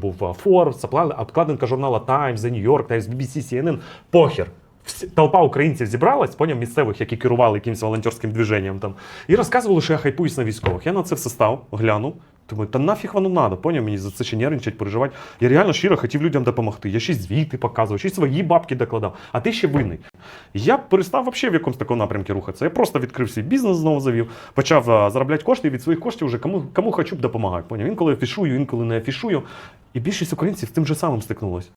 був в Forbes, обкладинка журнала Times, The New York Times, BBC, CNN. Похер. Толпа українців зібралась, поняв місцевих, які керували якимось волонтерським движенням там, і розказували, що я хайпуюсь на військових. Я на це все став, глянув. Думаю, та нафіг воно надо, поняв мені за це ще нервничать, переживати. Я реально щиро хотів людям допомогти. Я ще звіти показував, ще свої бабки докладав, а ти ще винний. Я перестав взагалі в якомусь такому напрямку рухатися. Я просто відкрив свій бізнес, знову завів, почав заробляти кошти і від своїх коштів вже кому, кому хочу б допомагати. Поняв? Інколи афішую, інколи не афішую. І більшість українців тим же самим стикнулось.